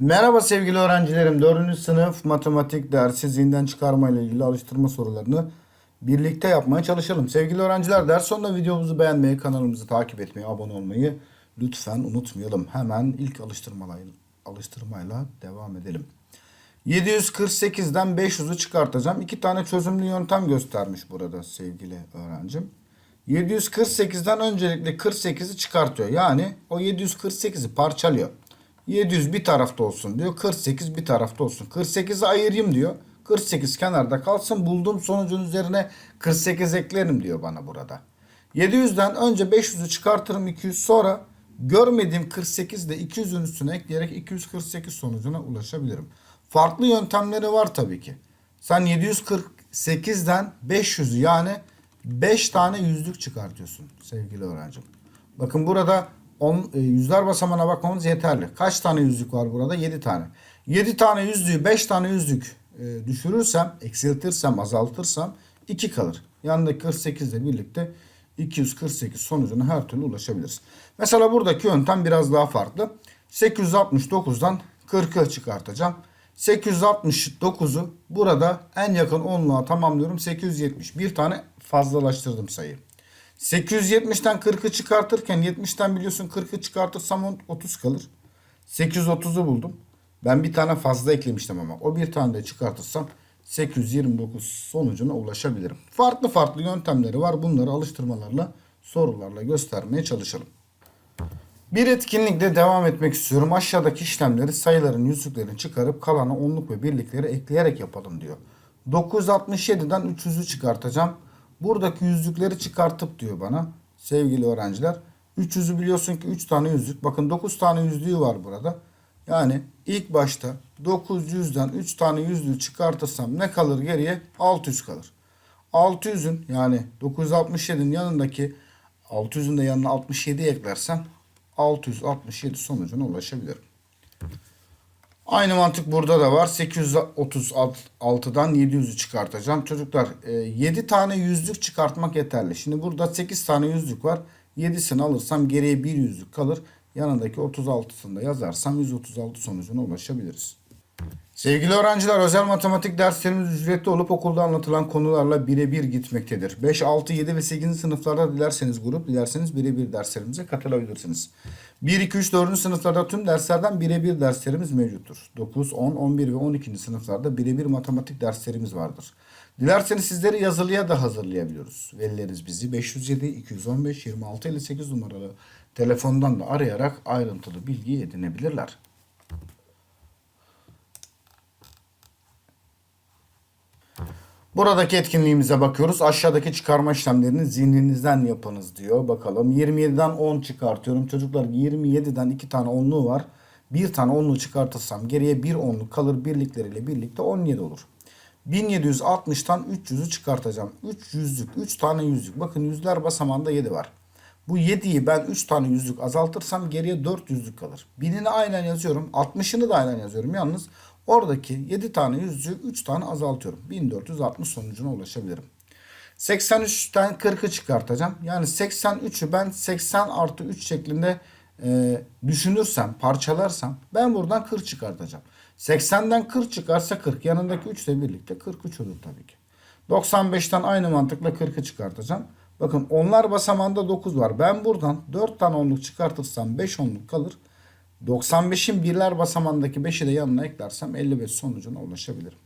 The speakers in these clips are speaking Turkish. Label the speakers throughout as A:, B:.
A: Merhaba sevgili öğrencilerim. 4. sınıf matematik dersi zihinden çıkarma ile ilgili alıştırma sorularını birlikte yapmaya çalışalım. Sevgili öğrenciler ders sonunda videomuzu beğenmeyi, kanalımızı takip etmeyi, abone olmayı lütfen unutmayalım. Hemen ilk alıştırmalayla, alıştırmayla devam edelim. 748'den 500'ü çıkartacağım. İki tane çözümlü yöntem göstermiş burada sevgili öğrencim. 748'den öncelikle 48'i çıkartıyor. Yani o 748'i parçalıyor. 700 bir tarafta olsun diyor. 48 bir tarafta olsun. 48'i ayırayım diyor. 48 kenarda kalsın. Bulduğum sonucun üzerine 48 eklerim diyor bana burada. 700'den önce 500'ü çıkartırım 200 sonra görmediğim 48 de 200'ün üstüne ekleyerek 248 sonucuna ulaşabilirim. Farklı yöntemleri var tabii ki. Sen 748'den 500'ü yani 5 tane yüzlük çıkartıyorsun sevgili öğrencim. Bakın burada on, e, yüzler basamağına bakmamız yeterli. Kaç tane yüzlük var burada? 7 tane. 7 tane yüzlüğü 5 tane yüzlük e, düşürürsem, eksiltirsem, azaltırsam 2 kalır. Yanındaki 48 ile birlikte 248 sonucuna her türlü ulaşabiliriz. Mesela buradaki yöntem biraz daha farklı. 869'dan 40'ı çıkartacağım. 869'u burada en yakın onluğa tamamlıyorum. 870. Bir tane fazlalaştırdım sayıyı. 870'ten 40'ı çıkartırken 70'ten biliyorsun 40'ı çıkartırsam 30 kalır. 830'u buldum. Ben bir tane fazla eklemiştim ama o bir tane de çıkartırsam 829 sonucuna ulaşabilirim. Farklı farklı yöntemleri var. Bunları alıştırmalarla, sorularla göstermeye çalışalım. Bir etkinlikle devam etmek istiyorum. Aşağıdaki işlemleri sayıların yüzlüklerini çıkarıp kalana onluk ve birlikleri ekleyerek yapalım diyor. 967'den 300'ü çıkartacağım. Buradaki yüzlükleri çıkartıp diyor bana. Sevgili öğrenciler. 300'ü biliyorsun ki 3 tane yüzlük. Bakın 9 tane yüzlüğü var burada. Yani ilk başta 900'den 3 tane yüzlüğü çıkartırsam ne kalır geriye? 600 kalır. 600'ün yani 967'nin yanındaki 600'ün de yanına 67 eklersem 667 sonucuna ulaşabilirim. Aynı mantık burada da var. 836'dan 700'ü çıkartacağım. Çocuklar 7 tane yüzlük çıkartmak yeterli. Şimdi burada 8 tane yüzlük var. 7'sini alırsam geriye bir yüzlük kalır. Yanındaki 36'sını da yazarsam 136 sonucuna ulaşabiliriz. Sevgili öğrenciler özel matematik derslerimiz ücretli olup okulda anlatılan konularla birebir gitmektedir. 5, 6, 7 ve 8. sınıflarda dilerseniz grup dilerseniz birebir derslerimize katılabilirsiniz. 1, 2, 3, 4. sınıflarda tüm derslerden birebir derslerimiz mevcuttur. 9, 10, 11 ve 12. sınıflarda birebir matematik derslerimiz vardır. Dilerseniz sizleri yazılıya da hazırlayabiliyoruz. Velileriniz bizi 507 215 26 58 numaralı telefondan da arayarak ayrıntılı bilgi edinebilirler. Buradaki etkinliğimize bakıyoruz. Aşağıdaki çıkarma işlemlerini zihninizden yapınız diyor. Bakalım 27'den 10 çıkartıyorum. Çocuklar 27'den 2 tane onluğu var. Bir tane onluğu çıkartırsam geriye bir onluk kalır. Birlikleriyle birlikte 17 olur. 1760'tan 300'ü çıkartacağım. 3 yüzlük, 3 tane yüzlük. Bakın yüzler basamağında 7 var. Bu 7'yi ben 3 tane yüzlük azaltırsam geriye 4 yüzlük kalır. 1000'ini aynen yazıyorum. 60'ını da aynen yazıyorum. Yalnız oradaki 7 tane yüzlüğü 3 tane azaltıyorum. 1460 sonucuna ulaşabilirim. 83'ten 40'ı çıkartacağım. Yani 83'ü ben 80 artı 3 şeklinde e, düşünürsem, parçalarsam ben buradan 40 çıkartacağım. 80'den 40 çıkarsa 40. Yanındaki 3 ile birlikte 43 olur tabii ki. 95'ten aynı mantıkla 40'ı çıkartacağım. Bakın onlar basamağında 9 var. Ben buradan 4 tane onluk çıkartırsam 5 onluk kalır. 95'in birler basamağındaki 5'i de yanına eklersem 55 sonucuna ulaşabilirim.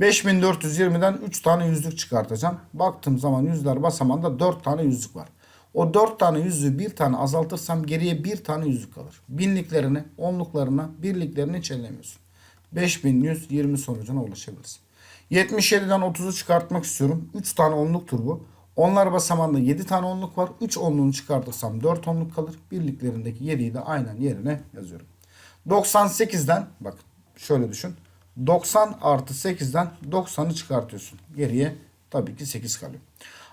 A: 5420'den 3 tane yüzlük çıkartacağım. Baktığım zaman yüzler basamağında 4 tane yüzlük var. O 4 tane yüzüğü bir tane azaltırsam geriye bir tane yüzük kalır. Binliklerini, onluklarına, birliklerini hiç ellemiyorsun. 5120 sonucuna ulaşabiliriz. 77'den 30'u çıkartmak istiyorum. 3 tane onluk turbu. Onlar basamağında 7 tane onluk var. 3 onluğunu çıkartırsam 4 onluk kalır. Birliklerindeki 7'yi de aynen yerine yazıyorum. 98'den bak şöyle düşün. 90 artı 8'den 90'ı çıkartıyorsun. Geriye tabii ki 8 kalıyor.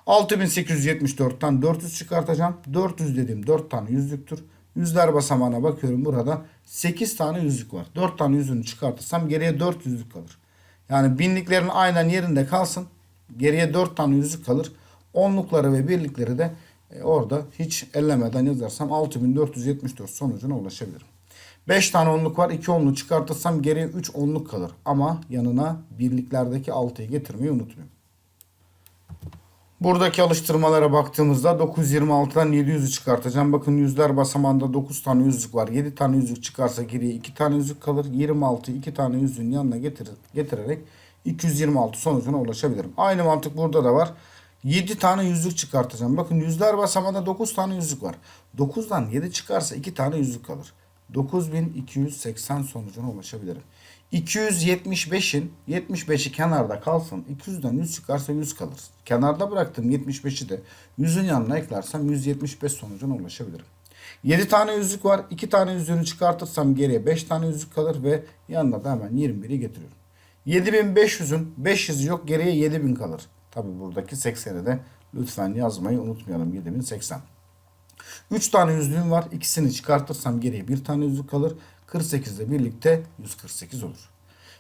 A: 6874'ten 400 çıkartacağım. 400 dediğim 4 tane yüzlüktür. Yüzler basamağına bakıyorum burada 8 tane yüzlük var. 4 tane yüzünü çıkartırsam geriye 4 yüzlük kalır. Yani binliklerin aynen yerinde kalsın. Geriye 4 tane yüzlük kalır. Onlukları ve birlikleri de e, orada hiç ellemeden yazarsam 6474 sonucuna ulaşabilirim. 5 tane onluk var. 2 onluk çıkartırsam geriye 3 onluk kalır. Ama yanına birliklerdeki 6'yı getirmeyi unutmayın. Buradaki alıştırmalara baktığımızda 926'dan 700'ü çıkartacağım. Bakın yüzler basamağında 9 tane yüzlük var. 7 tane yüzlük çıkarsa geriye 2 tane yüzlük kalır. 26'yı 2 tane yüzlüğün yanına getirir, getirerek 226 sonucuna ulaşabilirim. Aynı mantık burada da var. 7 tane yüzlük çıkartacağım. Bakın yüzler basamağında 9 tane yüzlük var. 9'dan 7 çıkarsa 2 tane yüzlük kalır. 9280 sonucuna ulaşabilirim. 275'in 75'i kenarda kalsın. 200'den 100 çıkarsa 100 kalır. Kenarda bıraktığım 75'i de 100'ün yanına eklersem 175 sonucuna ulaşabilirim. 7 tane yüzlük var. 2 tane yüzüğünü çıkartırsam geriye 5 tane yüzük kalır ve yanına da hemen 21'i getiriyorum. 7500'ün 500'ü yok geriye 7000 kalır. Tabi buradaki 80'i de lütfen yazmayı unutmayalım 7080. 3 tane yüzlüğüm var. İkisini çıkartırsam geriye bir tane yüzlük kalır. 48 ile birlikte 148 olur.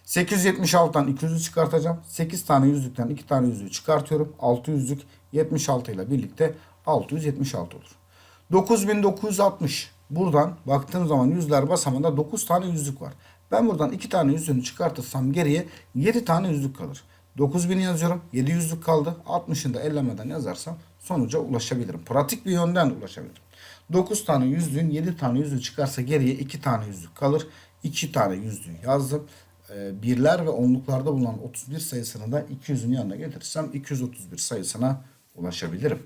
A: 876'dan 200'ü çıkartacağım. 8 tane yüzlükten 2 tane yüzüğü çıkartıyorum. 6 yüzlük 76 ile birlikte 676 olur. 9960. Buradan baktığım zaman yüzler basamağında 9 tane yüzlük var. Ben buradan 2 tane yüzüğünü çıkartırsam geriye 7 tane yüzlük kalır. 9000 yazıyorum. 7 yüzlük kaldı. 60'ını da ellemeden yazarsam sonuca ulaşabilirim. Pratik bir yönden ulaşabilirim. 9 tane yüzlüğün 7 tane yüzüğü çıkarsa geriye 2 tane yüzlük kalır. 2 tane yüzlüğü yazdım. Ee, birler ve onluklarda bulunan 31 sayısını da 200'ün yanına getirirsem 231 sayısına ulaşabilirim.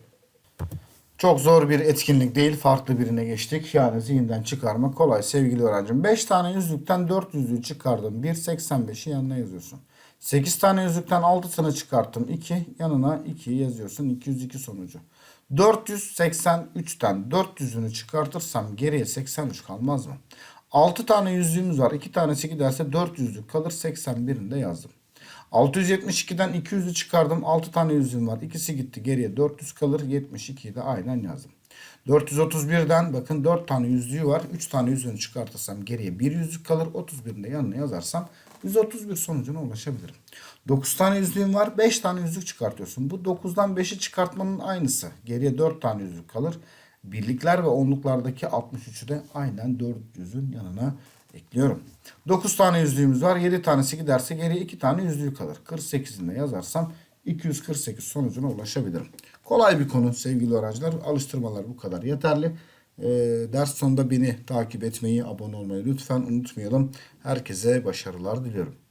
A: Çok zor bir etkinlik değil. Farklı birine geçtik. Yani zihinden çıkarmak kolay sevgili öğrencim. 5 tane yüzlükten 4 yüzlüğü çıkardım. 1.85'i yanına yazıyorsun. 8 tane yüzlükten 6'sını çıkarttım. 2 yanına 2'yi yazıyorsun. 202 sonucu. 483'ten 400'ünü çıkartırsam geriye 83 kalmaz mı? 6 tane yüzlüğümüz var. 2 tanesi giderse 400'lük kalır. 81'ini de yazdım. 672'den 200'ü çıkardım. 6 tane yüzüğüm var. İkisi gitti. Geriye 400 kalır. 72'yi de aynen yazdım. 431'den bakın 4 tane yüzüğü var. 3 tane yüzüğünü çıkartırsam geriye 1 yüzük kalır. 31'ini de yanına yazarsam 131 sonucuna ulaşabilirim. 9 tane yüzüğüm var. 5 tane yüzük çıkartıyorsun. Bu 9'dan 5'i çıkartmanın aynısı. Geriye 4 tane yüzük kalır. Birlikler ve onluklardaki 63'ü de aynen 400'ün yanına ekliyorum. 9 tane yüzlüğümüz var. 7 tanesi giderse geriye 2 tane yüzlüğü kalır. 48'ini de yazarsam 248 sonucuna ulaşabilirim. Kolay bir konu sevgili öğrenciler. Alıştırmalar bu kadar yeterli. Ee, ders sonunda beni takip etmeyi, abone olmayı lütfen unutmayalım. Herkese başarılar diliyorum.